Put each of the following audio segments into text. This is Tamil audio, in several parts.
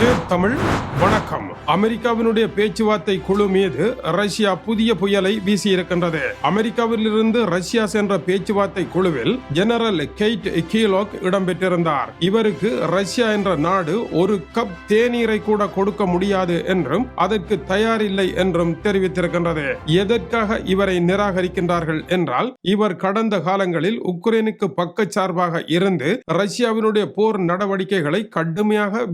தமிழ் வணக்கம். அமெரிக்காவினுடைய பேச்சுவார்த்தை குழு மீது ரஷ்யா புதிய புயலை வீசியிருக்கின்றது அமெரிக்காவிலிருந்து ரஷ்யா சென்ற பேச்சுவார்த்தை குழுவில் ஜெனரல் கெய்ட் கீலோக் இடம்பெற்றிருந்தார். இவருக்கு ரஷ்யா என்ற நாடு ஒரு கப் தேநீரை கூட கொடுக்க முடியாது என்றும் அதற்கு தயாரில்லை என்றும் தெரிவித்திருக்கின்றது. எதற்காக இவரை நிராகரிக்கின்றார்கள் என்றால் இவர் கடந்த காலங்களில் உக்ரைனுக்கு பக்கச்சார்பாக இருந்து ரஷ்யாவினுடைய போர் நடவடிக்கைகளை கடுமையாக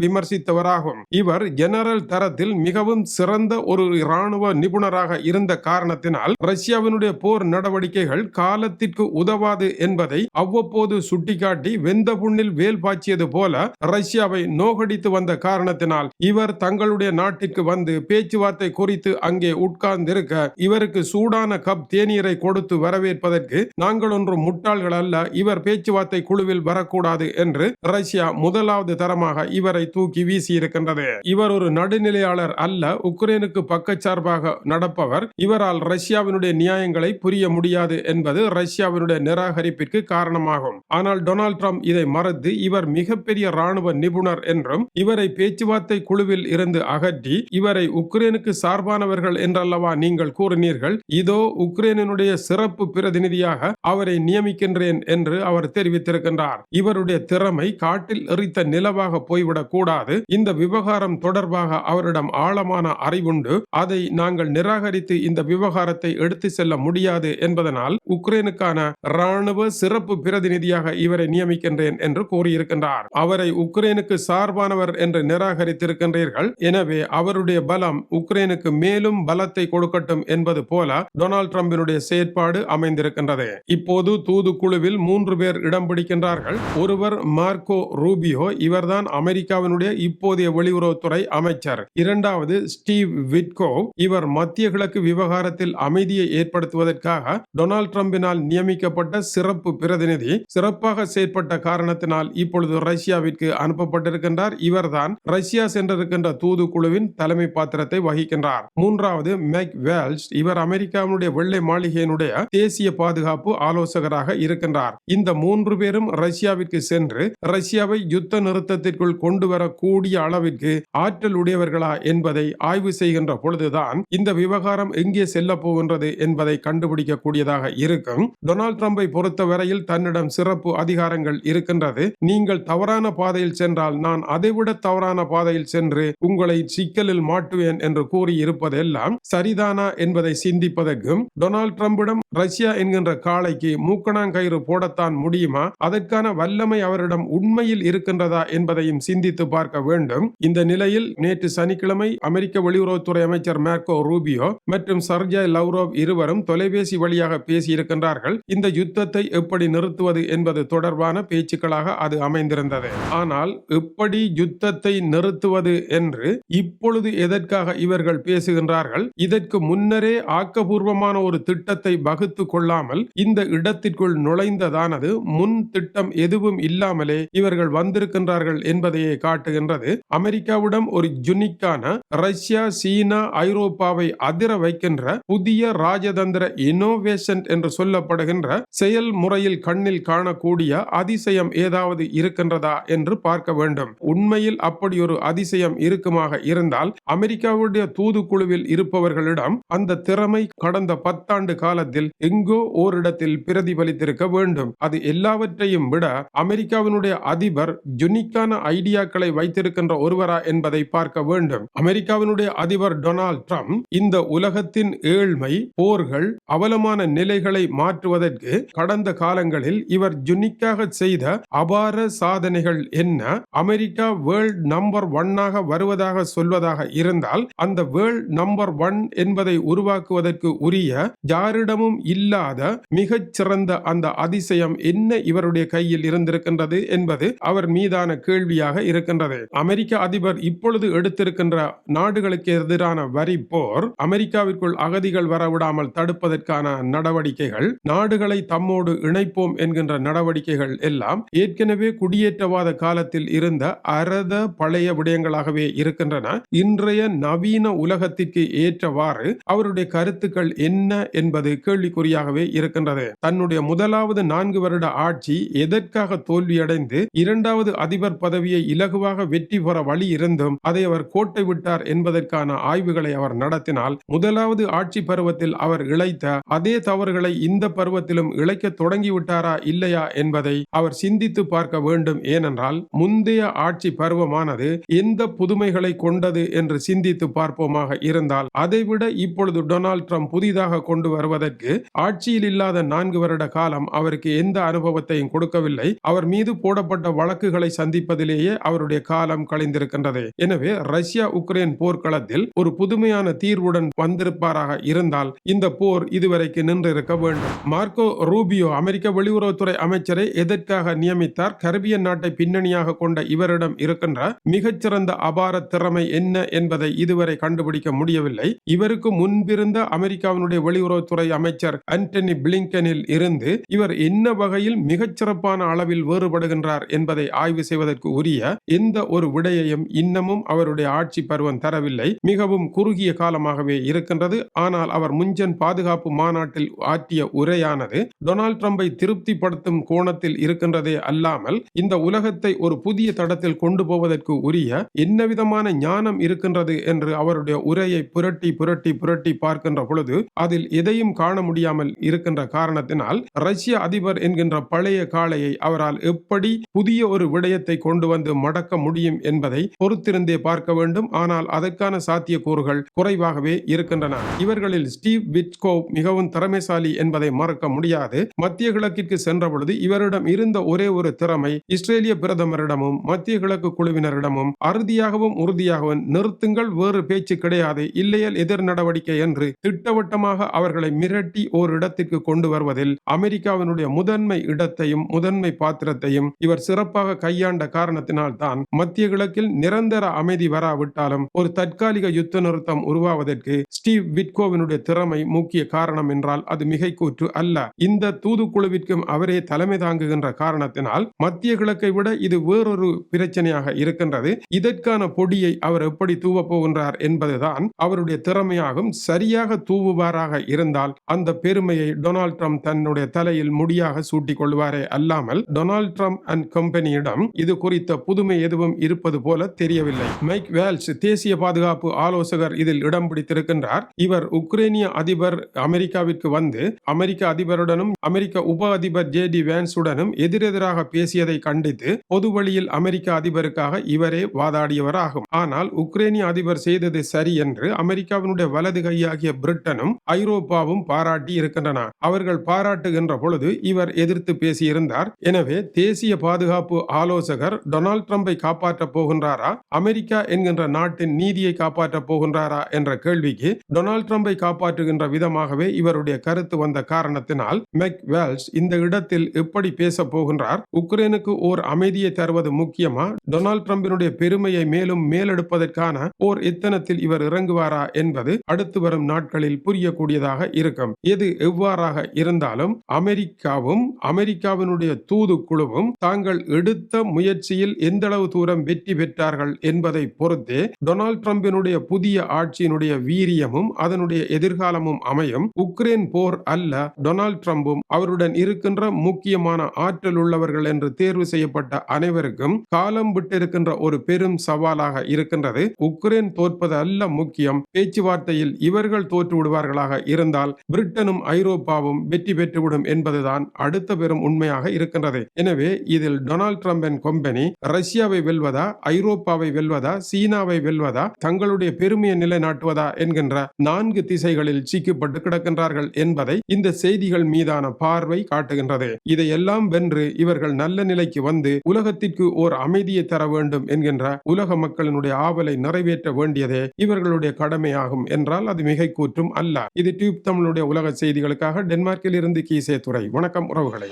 விமர்சித்தவராகும் இவர் ஜெனரல் தரத்தில் மிகவும் சிறந்த ஒரு இராணுவ நிபுணராக இருந்த காரணத்தினால் ரஷ்யாவினுடைய போர் நடவடிக்கைகள் காலத்திற்கு உதவாது என்பதை அவ்வப்போது சுட்டிக்காட்டி வெந்த புண்ணில் வேல் பாய்ச்சியது போல ரஷ்யாவை நோகடித்து வந்த காரணத்தினால் இவர் தங்களுடைய நாட்டிற்கு வந்து பேச்சுவார்த்தை குறித்து அங்கே உட்கார்ந்திருக்க இவருக்கு சூடான கப் தேநீரை கொடுத்து வரவேற்பதற்கு நாங்கள் ஒன்றும் முட்டாள்கள் அல்ல இவர் பேச்சுவார்த்தை குழுவில் வரக்கூடாது என்று ரஷ்யா முதலாவது தரமாக இவரை தூக்கி வீசியிருக்கிறார் இருக்கின்றது இவர் ஒரு நடுநிலையாளர் அல்ல உக்ரைனுக்கு பக்கச்சார்பாக நடப்பவர். இவரால் ரஷ்யாவினுடைய நியாயங்களை புரிய முடியாது என்பது ரஷ்யாவினுடைய நிராகரிப்பிற்கு காரணமாகும். ஆனால் டொனால்ட் ட்ரம்ப் இதை மறந்து இவர் மிகப்பெரிய ராணுவ நிபுணர் என்றும் இவரை பேச்சுவார்த்தை குழுவில் இருந்து அகற்றி இவரை உக்ரைனுக்கு சார்பானவர்கள் என்றல்லவா நீங்கள் கூறினீர்கள் இதோ உக்ரைனுடைய சிறப்பு பிரதிநிதியாக அவரை நியமிக்கின்றேன் என்று அவர் தெரிவித்திருக்கின்றார். இவருடைய திறமை காட்டில் எரித்த நிலவாக போய்விடக் கூடாது. இந்த விவகாரம் தொடர்பாக அவரிடம் ஆழமான அறிவுண்டு. அதை நாங்கள் நிராகரித்து இந்த விவகாரத்தை எடுத்து செல்ல முடியாது என்பதனால் உக்ரைனுக்கான ராணுவ சிறப்பு பிரதிநிதியாக இவரை நியமிக்கின்றேன் என்று கூறியிருக்கின்றார். அவரை உக்ரைனுக்கு சார்பானவர் என்று நிராகரித்திருக்கின்றீர்கள். எனவே அவருடைய பலம் உக்ரைனுக்கு மேலும் பலத்தை கொடுக்கட்டும் என்பது போல டொனால்ட் ட்ரம்பினுடைய செயற்பாடு அமைந்திருக்கின்றது. இப்போது தூதுக்குழுவில் மூன்று பேர் இடம் பிடிக்கின்றார்கள். ஒருவர் மார்க்கோ ரூபியோ இவர்தான் அமெரிக்காவினுடைய இப்போது தற்போதைய வெளியுறவுத்துறை அமைச்சர். இரண்டாவது ஸ்டீவ் விட்கோ இவர் மத்திய கிழக்கு விவகாரத்தில் அமைதியை ஏற்படுத்துவதற்காக டொனால்ட் டிரம்பினால் நியமிக்கப்பட்ட சிறப்பு பிரதிநிதி சிறப்பாக செயற்பட்ட காரணத்தினால் இப்பொழுது ரஷ்யாவிற்கு அனுப்பப்பட்டிருக்கின்றார். இவர்தான் ரஷ்யா சென்றிருக்கின்ற தூதுக்குழுவின் தலைமை பாத்திரத்தை வகிக்கின்றார். மூன்றாவது மெக் வேல்ஸ் இவர் அமெரிக்காவுடைய வெள்ளை மாளிகையினுடைய தேசிய பாதுகாப்பு ஆலோசகராக இருக்கின்றார். இந்த மூன்று பேரும் ரஷ்யாவிற்கு சென்று ரஷ்யாவை யுத்த நிறுத்தத்திற்குள் கொண்டு வரக்கூடிய அளவிற்கு ஆற்றல் உடையவர்களா என்பதை ஆய்வு செய்கின்ற பொழுதுதான் இந்த விவகாரம் எங்கே செல்ல போகின்றது என்பதை கண்டுபிடிக்கக்கூடியதாக இருக்கும். டொனால்ட் ட்ரம்பை பொறுத்தவரையில் தன்னிடம் சிறப்பு அதிகாரங்கள் இருக்கின்றது. நீங்கள் தவறான பாதையில் சென்றால் நான் அதைவிட தவறான பாதையில் சென்று உங்களை சிக்கலில் மாட்டுவேன் என்று கூறி இருப்பதெல்லாம் சரிதானா என்பதை சிந்திப்பதற்கும் டொனால்ட் ட்ரம்பிடம் ரஷ்யா என்கின்ற காளைக்கு மூக்கணாங்கயிறு போடத்தான் முடியுமா? அதற்கான வல்லமை அவரிடம் உண்மையில் இருக்கின்றதா என்பதையும் சிந்தித்து பார்க்க வேண்டும். இந்த நிலையில் நேற்று சனிக்கிழமை அமெரிக்க வெளியுறவுத்துறை அமைச்சர் மேர்கோ ரூபியோ மற்றும் சர்ஜாய் லவ்ரோவ் இருவரும் தொலைபேசி வழியாக பேசியிருக்கின்றார்கள். இந்த யுத்தத்தை எப்படி நிறுத்துவது என்பது தொடர்பான பேச்சுக்களாக அது அமைந்திருந்தது. ஆனால் எப்படி யுத்தத்தை நிறுத்துவது என்று இப்பொழுது எதற்காக இவர்கள் பேசுகின்றார்கள். இதற்கு முன்னரே ஆக்கபூர்வமான ஒரு திட்டத்தை வகுத்து கொள்ளாமல் இந்த இடத்திற்குள் நுழைந்ததானது முன் திட்டம் எதுவும் இல்லாமலே இவர்கள் வந்திருக்கின்றார்கள் என்பதையே காட்டுகின்றது. அமெரிக்காவிடம் ஒரு ஜுனிக்கான ரஷ்யா சீனா ஐரோப்பாவை அதிர வைக்கின்ற புதிய ராஜதந்திர இனோவேஷன் என்று சொல்லப்படுகின்ற செயல்முறையில் கண்ணில் காணக்கூடிய அதிசயம் ஏதாவது இருக்கின்றதா என்று பார்க்க வேண்டும். உண்மையில் அப்படி ஒரு அதிசயம் இருக்குமாக இருந்தால் அமெரிக்காவுடைய தூதுக்குழுவில் இருப்பவர்களிடம் அந்த திறமை கடந்த பத்தாண்டு காலத்தில் எங்கோ ஓரிடத்தில் பிரதிபலித்திருக்க வேண்டும். அது எல்லாவற்றையும் விட அமெரிக்காவினுடைய அதிபர் ஜுனிக்கான ஐடியாக்களை வைத்திருக்கின்ற ஒருவரா என்பதை பார்க்க வேண்டும். அமெரிக்காவினுடைய அதிபர் டொனால்ட் ட்ரம்ப் இந்த உலகத்தின் ஏழ்மை போர்கள் அவலமான நிலைகளை மாற்றுவதற்கு கடந்த காலங்களில் இவர் ஜுனிக்காக செய்த அபார சாதனைகள் என்ன? அமெரிக்கா வேர்ல்ட் நம்பர் ஒன்னாக வருவதாக சொல்வதாக இருந்தால் அந்த வேர்ல்ட் நம்பர் ஒன் என்பதை உருவாக்குவதற்கு உரிய யாரிடமும் இல்லாத மிகச்சிறந்த அந்த அதிசயம் என்ன இவருடைய கையில் இருந்திருக்கின்றது என்பது அவர் மீதான கேள்வியாக இருக்கின்றது. அமெரிக்க அதிபர் இப்பொழுது எடுத்திருக்கின்ற நாடுகளுக்கு எதிரான வரி போர் அமெரிக்காவிற்குள் அகதிகள் வரவிடாமல் தடுப்பதற்கான நடவடிக்கைகள் நாடுகளை தம்மோடு இணைப்போம் என்கின்ற நடவடிக்கைகள் எல்லாம் ஏற்கனவே குடியேற்றவாத காலத்தில் இருந்த அரத பழைய விடயங்களாகவே இருக்கின்றன. இன்றைய நவீன உலகத்திற்கு ஏற்றவாறு அவருடைய கருத்துக்கள் என்ன என்பது கேள்விக்குறியாகவே இருக்கின்றது. தன்னுடைய முதலாவது நான்கு வருட ஆட்சி எதற்காக தோல்வியடைந்து இரண்டாவது அதிபர் பதவியை இலகுவாக வெற்றி பெற வர வழி இருந்தும் அதை அவர் கோட்டை விட்டார் என்பதற்கான ஆய்வுகளை அவர் நடத்தினால் முதலாவது ஆட்சி பருவத்தில் அவர் இழைத்த அதே தவறுகளை இந்த பருவத்திலும் இழைக்க தொடங்கிவிட்டாரா இல்லையா என்பதை அவர் சிந்தித்து பார்க்க வேண்டும். ஏனென்றால் முந்தைய ஆட்சி பருவமானது எந்த புதுமைகளை கொண்டது என்று சிந்தித்து பார்ப்போமாக இருந்தால் அதைவிட இப்பொழுது டொனால்ட் ட்ரம்ப் புதிதாக கொண்டு வருவதற்கு ஆட்சியில் இல்லாத நான்கு வருட காலம் அவருக்கு எந்த அனுபவத்தையும் கொடுக்கவில்லை. அவர் மீது போடப்பட்ட வழக்குகளை சந்திப்பதிலேயே அவருடைய காலம் கழிந்திருக்கின்றது எனவே ரஷ்யா உக்ரைன் போர்க்களத்தில் ஒரு புதுமையான தீர்வுடன் வந்திருப்பாராக இருந்தால் இந்த போர் இதுவரைக்கு நின்றிருக்க வேண்டும். மார்க்கோ ரூபியோ அமெரிக்க வெளியுறவுத்துறை அமைச்சரை எதற்காக நியமித்தார்? கரிபியன் நாட்டை பின்னணியாக கொண்ட இவரிடம் இருக்கின்ற மிகச்சிறந்த அபார திறமை என்ன என்பதை இதுவரை கண்டுபிடிக்க முடியவில்லை. இவருக்கு முன்பிருந்த அமெரிக்காவினுடைய வெளியுறவுத்துறை அமைச்சர் அண்டனி பிளிங்கனில் இருந்து இவர் என்ன வகையில் மிகச்சிறப்பான அளவில் வேறுபடுகின்றார் என்பதை ஆய்வு செய்வதற்கு உரிய எந்த ஒரு விடையையும் இன்னமும் அவருடைய ஆட்சி பருவம் தரவில்லை. மிகவும் குறுகிய காலமாகவே இருக்கின்றது. ஆனால் அவர் முஞ்சன் பாதுகாப்பு மாநாட்டில் ஆற்றிய உரையானது டொனால்ட் ட்ரம்பை திருப்திப்படுத்தும் கோணத்தில் இருக்கின்றதே அல்லாமல் இந்த உலகத்தை ஒரு புதிய தடத்தில் கொண்டு போவதற்கு உரிய என்ன விதமான ஞானம் இருக்கின்றது என்று அவருடைய உரையை புரட்டி புரட்டி புரட்டி பார்க்கின்ற பொழுது அதில் எதையும் காண முடியாமல் இருக்கின்ற காரணத்தினால் ரஷ்ய அதிபர் என்கின்ற பழைய காளையை அவரால் எப்படி புதிய ஒரு விடயத்தை கொண்டு வந்து மடக்க முடியும் என்பதை பொறுத்திருந்தே பார்க்க வேண்டும். ஆனால் அதற்கான சாத்தியக்கூறுகள் குறைவாகவே இருக்கின்றன. இவர்களில் ஸ்டீவ் விட்கோ மிகவும் திறமைசாலி என்பதை மறக்க முடியாது. மத்திய கிழக்கிற்கு சென்ற பொழுது இவரிடம் இருந்த ஒரே ஒரு திறமை இஸ்ரேலிய பிரதமரிடமும் மத்திய கிழக்கு குழுவினரிடமும் அறுதியாகவும் உறுதியாகவும் நிறுத்துங்கள் வேறு பேச்சு கிடையாது. இல்லையல் எதிர் நடவடிக்கை என்று திட்டவட்டமாக அவர்களை மிரட்டி ஓர் இடத்திற்கு கொண்டு வருவதில் அமெரிக்காவினுடைய முதன்மை இடத்தையும் முதன்மை பாத்திரத்தையும் இவர் சிறப்பாக கையாண்ட காரணத்தினால் தான் மத்திய கிழக்கு கிழக்கில் நிரந்தர அமைதி வராவிட்டாலும் ஒரு தற்காலிக யுத்த நிறுத்தம் உருவாவதற்கு ஸ்டீவ் விட்கோவினுடைய திறமை முக்கிய காரணம் என்றால் அது மிகைக்கூற்று அல்ல. இந்த தூதுக்குழுவிற்கும் அவரே தலைமை தாங்குகின்ற காரணத்தினால் மத்திய கிழக்கை விட இது வேறொரு பிரச்சனையாக இருக்கின்றது. இதற்கான பொடியை அவர் எப்படி தூவ போகின்றார் என்பதுதான் அவருடைய திறமையாகும். சரியாக தூவுவாராக இருந்தால் அந்த பெருமையை டொனால்ட் ட்ரம்ப் தன்னுடைய தலையில் முடியாக சூட்டிக் கொள்வாரே அல்லாமல் டொனால்ட் ட்ரம்ப் அண்ட் கம்பெனியிடம் இது குறித்த புதுமை எதுவும் இருப்பது போல தெரியவில்லை. மைக் வேல்ஸ் தேசிய பாதுகாப்பு ஆலோசகர் இதில் இடம் பிடித்திருக்கின்றார். இவர் உக்ரைனிய அதிபர் அமெரிக்காவிற்கு வந்து அமெரிக்க அதிபருடனும் அமெரிக்க உப அதிபர் ஜே டி வேன்ஸுடனும் எதிரெதிராக பேசியதை கண்டித்து பொது வழியில் அமெரிக்க அதிபருக்காக இவரே வாதாடியவராகும். ஆனால் உக்ரைனிய அதிபர் செய்தது சரி என்று அமெரிக்காவினுடைய வலது கையாகிய பிரிட்டனும் ஐரோப்பாவும் பாராட்டி இருக்கின்றன. அவர்கள் பாராட்டுகின்ற பொழுது இவர் எதிர்த்து பேசியிருந்தார். எனவே தேசிய பாதுகாப்பு ஆலோசகர் டொனால்ட் ட்ரம்பை காப்பாற்றப் போகின்றாரா? அமெரிக்கா என்கின்ற நாட்டின் நீதியை காப்பாற்ற போகின்றாரா என்ற கேள்விக்கு டொனால்ட் ட்ரம்பை காப்பாற்றுகின்ற விதமாகவே இவருடைய கருத்து வந்த காரணத்தினால் மெக் வேல்ஸ் இந்த இடத்தில் எப்படி பேச போகின்றார்? உக்ரைனுக்கு ஓர் அமைதியை தருவது முக்கியமா? டொனால்ட் ட்ரம்பினுடைய பெருமையை மேலும் மேலெடுப்பதற்கான ஓர் எத்தனத்தில் இவர் இறங்குவாரா என்பது அடுத்து வரும் நாட்களில் புரியக்கூடியதாக இருக்கும். எது எவ்வாறாக இருந்தாலும் அமெரிக்காவும் அமெரிக்காவினுடைய தூதுக்குழுவும் தாங்கள் எடுத்த முயற்சியில் எந்தளவு தூரம் வெற்றி பெற்றார்கள் என்பதை பொறுத்தே டொனால்ட் ட்ரம்பினுடைய புதிய ஆட்சியினுடைய வீரியமும் அதனுடைய எதிர்காலமும் அமையும். உக்ரைன் போர் அல்ல டொனால்ட் ட்ரம்பும் அவருடன் இருக்கின்ற முக்கியமான ஆற்றல் உள்ளவர்கள் என்று தேர்வு செய்யப்பட்ட அனைவருக்கும் காலம் விட்டிருக்கின்ற ஒரு பெரும் சவாலாக இருக்கின்றது. உக்ரைன் தோற்பது அல்ல முக்கியம். பேச்சுவார்த்தையில் இவர்கள் தோற்று விடுவார்களாக இருந்தால் பிரிட்டனும் ஐரோப்பாவும் வெற்றி பெற்றுவிடும் என்பதுதான் அடுத்த பெரும் உண்மையாக இருக்கின்றது. எனவே இதில் டொனால்ட் ட்ரம்ப் அண்ட் கம்பெனி ரஷ்யாவை வெல்வதா ஐரோப்பாவை வெல்வதா சீனாவை வெல்வதா தங்களுடைய பெருமையை நிலைநாட்டுவதா என்கின்ற நான்கு திசைகளில் சிக்கப்பட்டு கிடக்கின்றார்கள் என்பதை இந்த செய்திகள் மீதான பார்வை காட்டுகின்றது. இதையெல்லாம் வென்று இவர்கள் நல்ல நிலைக்கு வந்து உலகத்திற்கு ஓர் அமைதியை தர வேண்டும் என்கின்ற உலக மக்களினுடைய ஆவலை நிறைவேற்ற வேண்டியதே இவர்களுடைய கடமையாகும் என்றால் அது மிகை கூற்றும் அல்ல. இது டியூப் தமிழுடைய உலக செய்திகளுக்காக டென்மார்க்கில் இருந்து கீசே துறை வணக்கம் உறவுகளை.